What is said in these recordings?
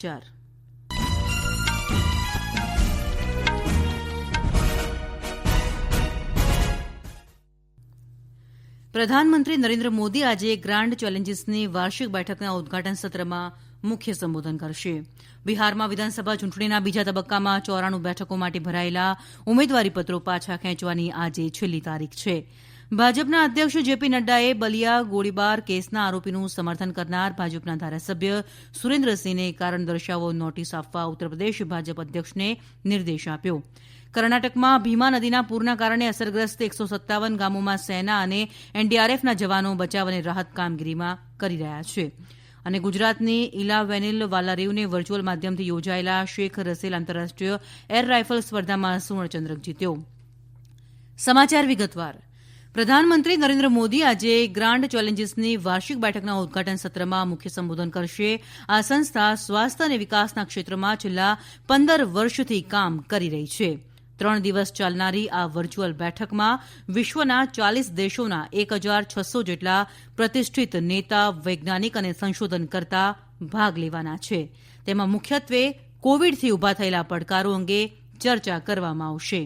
ચાર પ્રધાનમંત્રી નરેન્દ્ર મોદી આજે ગ્રાન્ડ ચેલેન્જીસની વાર્ષિક બેઠકના ઉદઘાટન સત્રમાં મુખ્ય સંબોધન કરશે. બિહારમાં વિધાનસભા ચૂંટણીના બીજા તબક્કામાં ચોરાણું બેઠકો માટે ભરાયેલા ઉમેદવારીપત્રો પાછા ખેંચવાની આજે છેલ્લી તારીખ છે. ભાજપના અધ્યક્ષ જેપી નડ્ડાએ બલિયા ગોળીબાર કેસના આરોપીનું સમર્થન કરનાર ભાજપના ધારાસભ્ય સુરેન્દ્રસિંહને કારણ દર્શાવો નોટિસ આપવા ઉત્તરપ્રદેશ ભાજપ અધ્યક્ષને નિર્દેશ આપ્યો. કર્ણાટકમાં ભીમા નદીના પૂરના કારણે અસરગ્રસ્ત એકસો સત્તાવન ગામોમાં સેના અને એનડીઆરએફના જવાનો બચાવ અને રાહત કામગીરીમાં કરી રહ્યા છે. અને ગુજરાતની ઇલાવેનિલ વાલારીવને વર્ચ્યુઅલ માધ્યમથી યોજાયેલા શેખ રસેલ આંતરરાષ્ટ્રીય એર રાઇફલ સ્પર્ધામાં સુવર્ણચંદ્રક જીત્યો. સમાચાર વિગતવાર. પ્રધાનમંત્રી નરેન્દ્ર મોદી આજે ગ્રાન્ડ ચેલેન્જીસની વાર્ષિક બેઠકના ઉદઘાટન સત્રમાં મુખ્ય સંબોધન કરશે. આ સંસ્થા સ્વાસ્થ્ય અને વિકાસના ક્ષેત્રમાં છેલ્લા પંદર વર્ષથી કામ કરી રહી છે. ત્રણ દિવસ ચાલનારી આ વર્ચ્યુઅલ બેઠકમાં વિશ્વના ચાલીસ દેશોના એક હજાર છસો જેટલા પ્રતિષ્ઠિત નેતા, વૈજ્ઞાનિક અને સંશોધનકર્તા ભાગ લેવાના છે. તેમાં મુખ્યત્વે કોવિડથી ઊભા થયેલા પડકારો અંગે ચર્ચા કરવામાં આવશે.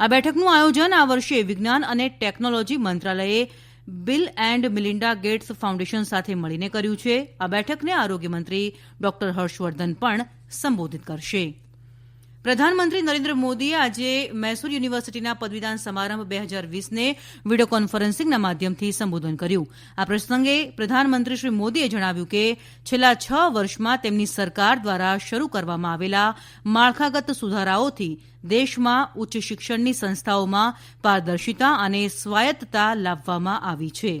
આ બેઠકનું આયોજન આ વર્ષે વિજ્ઞાન અને ટેકનોલોજી મંત્રાલયે Bill and Melinda Gates Foundation સાથે મળીને કર્યું છે. આ બેઠકને આરોગ્યમંત્રી ડોક્ટર હર્ષવર્ધન પણ સંબોધિત કરશે. પ્રધાનમંત્રી નરેન્દ્ર મોદીએ આજે મૈસૂર યુનિવર્સિટીના પદવીદાન સમારંભ બે હજાર વીસને વીડિયો કોન્ફરન્સિંગના માધ્યમથી સંબોધન કર્યું. આ પ્રસંગે પ્રધાનમંત્રી શ્રી મોદીએ જણાવ્યું કે છેલ્લા છ વર્ષમાં તેમની સરકાર દ્વારા શરૂ કરવામાં આવેલા માળખાગત સુધારાઓથી દેશમાં ઉચ્ચ શિક્ષણની સંસ્થાઓમાં પારદર્શિતા અને સ્વાયત્તતા લાવવામાં આવી છે.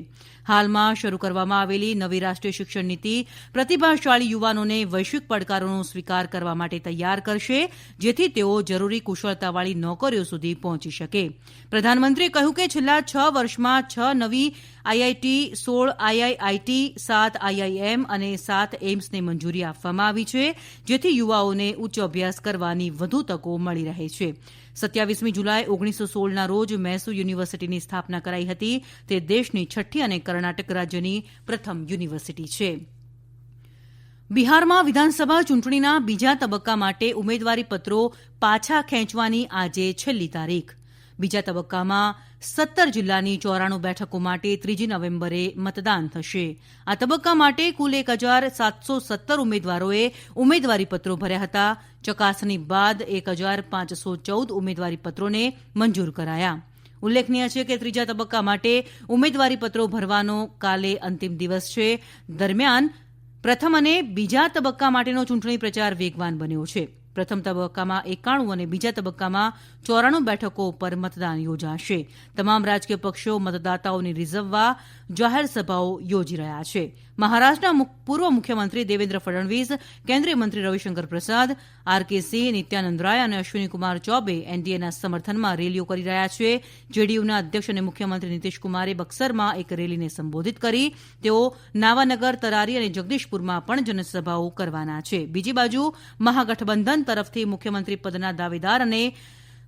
હાલમાં શરૂ કરવામાં આવેલી નવી રાષ્ટ્રીય શિક્ષણ નીતિ પ્રતિભાશાળી યુવાનોને વૈશ્વિક પડકારોનો સ્વીકાર કરવા માટે તૈયાર કરશે, જેથી તેઓ જરૂરી કુશળતાવાળી નોકરીઓ સુધી પહોંચી શકે. પ્રધાનમંત્રીએ કહ્યું કે છેલ્લા છ વર્ષમાં છ નવી આઈઆઈટી સોળ, આઈઆઈઆઈટી સાત, આઈઆઈએમ અને સાત એઇમ્સને મંજૂરી આપવામાં આવી છે, જેથી યુવાઓને ઉચ્ચ અભ્યાસ કરવાની વધુ તકો મળી રહે છે. સત્યાવીસમી જુલાઈ ઓગણીસો સોળના રોજ મૈસૂર યુનિવર્સિટીની સ્થાપના કરાઈ હતી. તે દેશની છઠ્ઠી અને કર્ણાટક રાજ્યની પ્રથમ યુનિવર્સિટી છે. બિહારમાં વિધાનસભા ચૂંટણીના બીજા તબક્કા માટે ઉમેદવારીપત્રો પાછા ખેંચવાની આજે છેલ્લી તારીખ. બીજા તબક્કામાં સત્તર જિલ્લાની ચોરાણું બેઠકો માટે ત્રીજી નવેમ્બરે મતદાન થશે. આ તબક્કા માટે કુલ એક હજાર સાતસો સત્તર ઉમેદવારોએ ઉમેદવારીપત્રો ભર્યા હતા. ચકાસણી બાદ એક હજાર પાંચસો ચૌદ ઉમેદવારીપત્રોને મંજૂર કરાયા. ઉલ્લેખનીય છે કે ત્રીજા તબક્કા માટે ઉમેદવારીપત્રો ભરવાનો કાલે અંતિમ દિવસ છે. દરમિયાન પ્રથમ અને બીજા તબક્કા માટેનો ચૂંટણી પ્રચાર વેગવાન બન્યો છે. પ્રથમ તબક્કામાં એકાણું અને બીજા તબક્કામાં ચોરાણું બેઠકો પર મતદાન યોજાશે. તમામ રાજકીય પક્ષો મતદાતાઓને રીઝવવા જાહેરસભાઓ યોજી રહ્યા છે. મહારાષ્ટ્રના પૂર્વ મુખ્યમંત્રી દેવેન્દ્ર ફડણવીસ, કેન્દ્રીય મંત્રી રવિશંકર પ્રસાદ, આર કે સિંહ, નિત્યાનંદ રાય અને અશ્વિનીકુમાર ચૌબે એનડીએના સમર્થનમાં રેલીઓ કરી રહ્યા છે. જેડીયુના અધ્યક્ષ અને મુખ્યમંત્રી નીતીશકુમારે બક્સરમાં એક રેલીને સંબોધિત કરી. તેઓ નાવાનગર, તરારી અને જગદીશપુરમાં પણ જનસભાઓ કરવાના છે. બીજી બાજુ મહાગઠબંધન તરફથી મુખ્યમંત્રી પદના દાવેદાર અને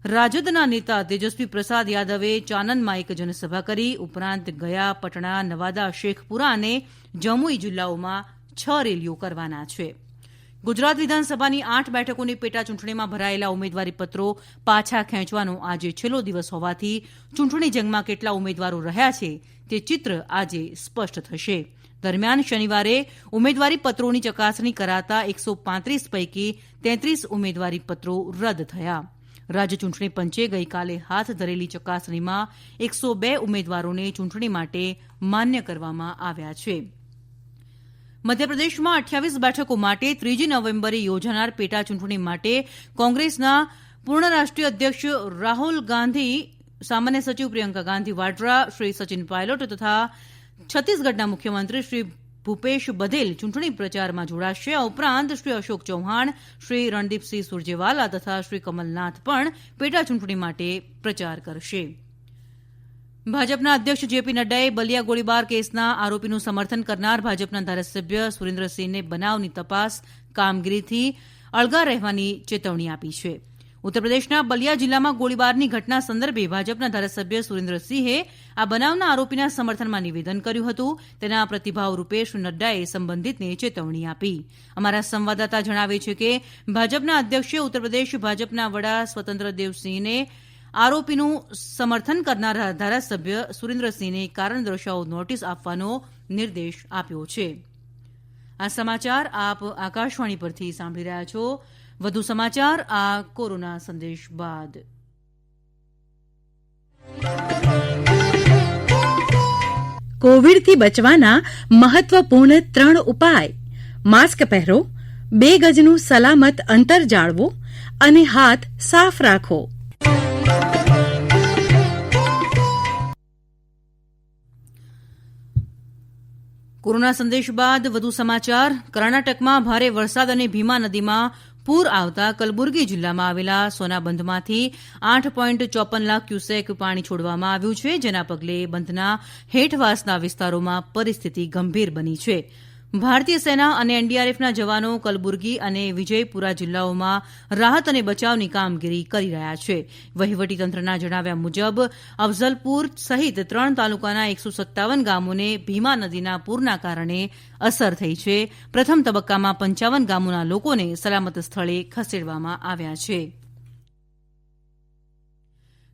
રાજદના નેતા તેજસ્વી પ્રસાદ યાદવે ચાનનમાં એક જનસભા કરી. ઉપરાંત ગયા, પટણા, નવાદા, શેખપુરા અને જમુઈ જિલ્લાઓમાં છ રેલીઓ કરવાના છે. ગુજરાત વિધાનસભાની આઠ બેઠકોની પેટા ચૂંટણીમાં ભરાયેલા ઉમેદવારીપત્રો પાછા ખેંચવાનો આજે છેલ્લો દિવસ હોવાથી ચૂંટણી જંગમાં કેટલા ઉમેદવારો રહ્યા છે તે ચિત્ર આજે સ્પષ્ટ થશે. દરમિયાન શનિવારે ઉમેદવારીપત્રોની ચકાસણી કરાતા એકસો પાંત્રીસ પૈકી તેત્રીસ ઉમેદવારીપત્રો રદ થયા. રાજ્ય ચૂંટણી પંચે ગઈકાલે હાથ ધરેલી ચકાસણીમાં એકસો બે ઉમેદવારોને ચૂંટણી માટે માન્ય કરવામાં આવ્યા છે. મધ્યપ્રદેશમાં અઠ્યાવીસ બેઠકો માટે ત્રીજી નવેમ્બરે યોજાનાર પેટા ચૂંટણી માટે કોંગ્રેસના પૂર્ણ રાષ્ટ્રીય અધ્યક્ષ રાહુલ ગાંધી, સામાન્ય સચિવ પ્રિયંકા ગાંધી વાડ્રા, શ્રી સચિન પાયલોટ તથા છત્તીસગઢના મુખ્યમંત્રી શ્રી ભૂપેશ બધેલ ચૂંટણી પ્રચારમાં જોડાશે. આ ઉપરાંત શ્રી અશોક ચૌહાણ, શ્રી રણદીપસિંહ સુરજેવાલા તથા શ્રી કમલનાથ પણ પેટા ચૂંટણી માટે પ્રચાર કરશે. ભાજપના અધ્યક્ષ જેપી નડ્ડાએ બલિયા ગોળીબાર કેસના આરોપીનું સમર્થન કરનાર ભાજપના ધારાસભ્ય સુરેન્દ્રસિંહને બનાવની તપાસ, કામગીરીથી અળગા રહેવાની ચેતવણી આપી છે. ઉત્તરપ્રદેશના બલિયા જિલ્લામાં ગોળીબારની ઘટના સંદર્ભે ભાજપના ધારાસભ્ય સુરેન્દ્રસિંહે આ બનાવના આરોપીના સમર્થનમાં નિવેદન કર્યું હતું. તેના પ્રતિભાવ રૂપે શ્રી નડ્ડાએ સંબંધિતને ચેતવણી આપી. અમારા સંવાદદાતા જણાવે છે કે ભાજપના અધ્યક્ષે ઉત્તરપ્રદેશ ભાજપના વડા સ્વતંત્ર દેવસિંહને આરોપીનું સમર્થન કરનાર ધારાસભ્ય સુરેન્દ્રસિંહને કારણ દર્શાવો નોટિસ આપવાનો નિર્દેશ આપ્યો છે. આ સમાચાર આપ આકાશવાણી પરથી સાંભળી રહ્યા છો. વધુ સમાચાર આ કોરોના સંદેશ બાદ. કોવિડથી બચવાના મહત્વપૂર્ણ ત્રણ ઉપાય. માસ્ક પહેરો, બે ગજનું સલામત અંતર જાળવો અને હાથ સાફ રાખો. કોરોના સંદેશ બાદ વધુ સમાચાર. કર્ણાટકમાં ભારે વરસાદ અને ભીમા નદીમાં પૂર આવતા કલબુર્ગી જિલ્લામાં આવેલા સોનાબંધમાંથી આઠ પોઇન્ટ ચોપન લાખ ક્યુસેક પાણી છોડવામાં આવ્યું છે, જેના પગલે બંધના હેઠવાસના વિસ્તારોમાં પરિસ્થિતિ ગંભીર બની છે. ભારતીય સેના અને એનડીઆરએફના જવાનો કલબુર્ગી અને વિજયપુરા જિલ્લાઓમાં રાહત અને બચાવની કામગીરી કરી રહ્યા છે. વહીવટીતંત્રના જણાવ્યા મુજબ, અફઝલપુર સહિત ત્રણ તાલુકાના એકસો સત્તાવન ગામોને ભીમા નદીના પૂરના કારણે અસર થઈ છે. પ્રથમ તબક્કામાં પંચાવન ગામોના લોકોને સલામત સ્થળે ખસેડવામાં આવ્યા છે.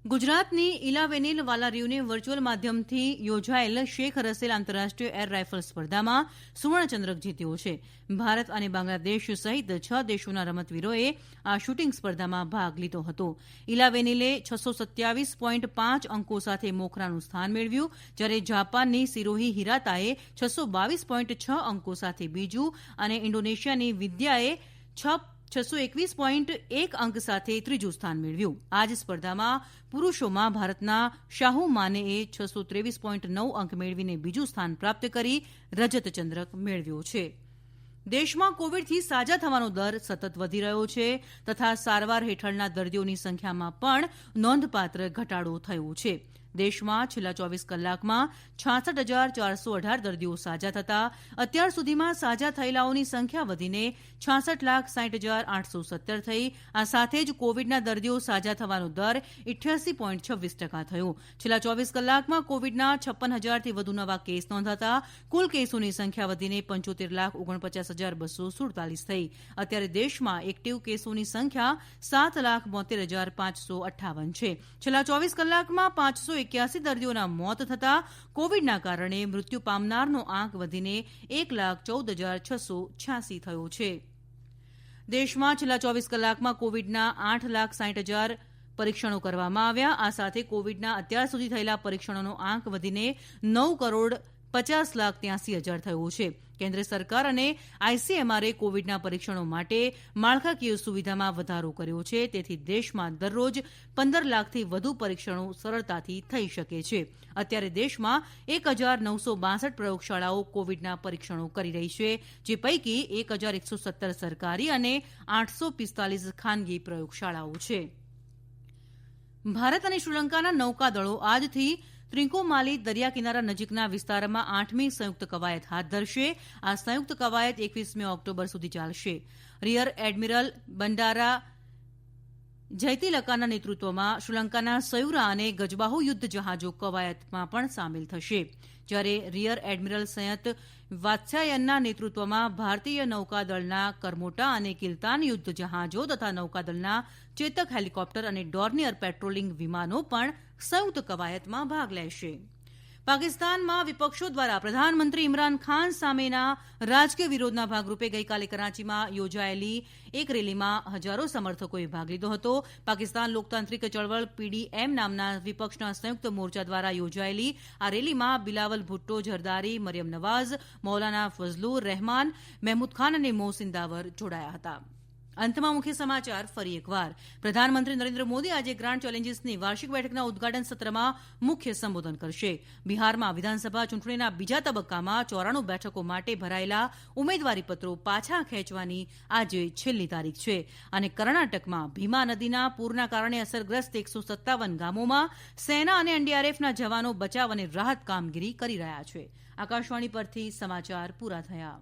ગુજરાતની ઇલાવેનિલ વાલારિવને વર્ચ્યુઅલ માધ્યમથી યોજાયેલ શેખ રસેલ આંતરરાષ્ટ્રીય એર રાઇફલ સ્પર્ધામાં સુવર્ણચંદ્રક જીત્યો છે. ભારત અને બાંગ્લાદેશ સહિત છ દેશોના રમતવીરોએ આ શૂટિંગ સ્પર્ધામાં ભાગ લીધો હતો. ઇલાવેનિલે છસો સત્યાવીસ પોઈન્ટ પાંચ અંકો સાથે મોખરાનું સ્થાન મેળવ્યું, જ્યારે જાપાનની સિરોહી હિરાતાએ છસો બાવીસ પોઈન્ટ છ અંકો સાથે બીજું અને ઇન્ડોનેશિયાની વિદ્યાએ છ છસો એકવીસ પોઇન્ટ એક અંક સાથે ત્રીજું સ્થાન મેળવ્યું. આ જ સ્પર્ધામાં પુરૂષોમાં ભારતના શાહુ માનેએ છસો ત્રેવીસ પોઇન્ટ નવ અંક મેળવીને બીજું સ્થાન પ્રાપ્ત કરી રજત ચંદ્રક મેળવ્યો છે. દેશમાં કોવિડથી સાજા થવાનો દર સતત વધી રહ્યો છે તથા સારવાર હેઠળના દર્દીઓની સંખ્યામાં પણ નોંધપાત્ર ઘટાડો થયો છે. દેશમાં છેલ્લા ચોવીસ કલાકમાં છાસઠ હજાર ચારસો અઢાર દર્દીઓ સાજા થતાં. અત્યાર સુધીમાં સાજા થયેલાઓની સંખ્યા વધીને છાસઠ લાખ સાઠ હજાર આઠસો સત્તર થઈ. આ સાથે જ કોવિડના દર્દીઓ સાજા થવાનો દર ઇઠ્યાસી પોઇન્ટ છવ્વીસ ટકા થયો. છેલ્લા ચોવીસ કલાકમાં કોવિડના છપ્પન હજારથી વધુ નવા કેસ નોંધાતા કુલ કેસોની સંખ્યા વધીને પંચોતેર લાખ ઓગણપચાસ હજાર બસો સુડતાલીસ થઈ. અત્યારે દેશમાં એક્ટિવ કેસોની સંખ્યા સાત લાખ બોતેર હજાર પાંચસો અઠ્ઠાવન છે. છેલ્લા ચોવીસ કલાકમાં પાંચસો એક્યાસી દર્દીઓના મોત થતાં કોવિડના કારણે મૃત્યુ પામનારનો આંક વધીને એક લાખ ચૌદ હજાર છસો છ્યાસી થયો છે. દેશમાં છેલ્લા ચોવીસ કલાકમાં કોવિડના આઠ લાખ સાઠ હજાર પરીક્ષણો કરવામાં આવ્યા. આ સાથે કોવિડના અત્યાર સુધી થયેલા પરીક્ષણોનો આંક વધીને નવ કરોડ પચાસ લાખ ત્યાંસી હજાર થયો છે. કેન્દ્ર સરકાર અને આઈસીએમઆરએ કોવિડના પરીક્ષણો માટે માળખાકીય સુવિધામાં વધારો કર્યો છે. તેથી દેશમાં દરરોજ પંદર લાખથી વધુ પરીક્ષણો સરળતાથી થઈ શકે છે. અત્યારે દેશમાં એક હજાર નવસો બાસઠ પ્રયોગશાળાઓ કોવિડના પરીક્ષણો કરી રહી છે, જે પૈકી એક હજાર એકસો સત્તર સરકારી અને આઠસો પિસ્તાલીસ ખાનગી પ્રયોગશાળાઓ છે. ભારત અને શ્રીલંકાના નૌકાદળો આજથી ત્રિંકોમાલી દરિયા કિનારા નજીકના વિસ્તારમાં આઠમી સંયુક્ત કવાયત હાથ ધરશે. આ સંયુક્ત કવાયત એકવીસમી ઓક્ટોબર સુધી ચાલશે. રિયર એડમિરલ બંડારા જયતિલકાના નેતૃત્વમાં શ્રીલંકાના સયુરા અને ગજબાહુ યુદ્ધ જહાજો કવાયતમાં પણ સામેલ થશે. જ્યારે રિયર એડમિરલ સંયત વાત્સ્યાયનના નેતૃત્વમાં ભારતીય નૌકાદળના કરમોટા અને કિલ્તાન યુદ્ધ જહાજો તથા નૌકાદળના ચેતક હેલિકોપ્ટર અને ડોર્નિયર પેટ્રોલિંગ વિમાનો પણ સંયુક્ત કવાયતમાં ભાગ લેશે. પાકિસ્તાનમાં વિપક્ષો દ્વારા પ્રધાનમંત્રી ઇમરાન ખાન સામેના રાજકીય વિરોધના ભાગરૂપે ગઈકાલે કરાંચીમાં યોજાયેલી એક રેલીમાં હજારો સમર્થકોએ ભાગ લીધો હતો. પાકિસ્તાન લોકતાંત્રિક ચળવળ પીડીએમ નામના વિપક્ષના સંયુક્ત મોરચા દ્વારા યોજાયેલી આ રેલીમાં બિલાવલ ભુટ્ટો ઝરદારી મરિયમ નવાઝ, મૌલાના ફઝલુર રહેમાન, મહેમૂદ ખાન અને મોહસિન દાવર જોડાયા હતા. અંતમાં મુખ્ય સમાચાર, ફરી એકવાર. પ્રધાનમંત્રી નરેન્દ્ર મોદી આજે ગ્રાન્ડ ચેલેન્જીસની વાર્ષિક બેઠકના ઉદઘાટન સત્રમાં મુખ્ય સંબોધન કરશે. બિહારમાં વિધાનસભા ચૂંટણીના બીજા તબક્કામાં ચોરાણું બેઠકો માટે ભરાયેલા ઉમેદવારીપત્રો પાછા ખેંચવાની આજે છેલ્લી તારીખ છે. અને કર્ણાટકમાં ભીમા નદીના પૂરના કારણે અસરગ્રસ્ત એકસો સત્તાવન ગામોમાં સેના અને એનડીઆરએફના જવાનો બચાવ અને રાહત કામગીરી કરી રહ્યા છે. આકાશવાણી પરથી સમાચાર પૂરા થયા.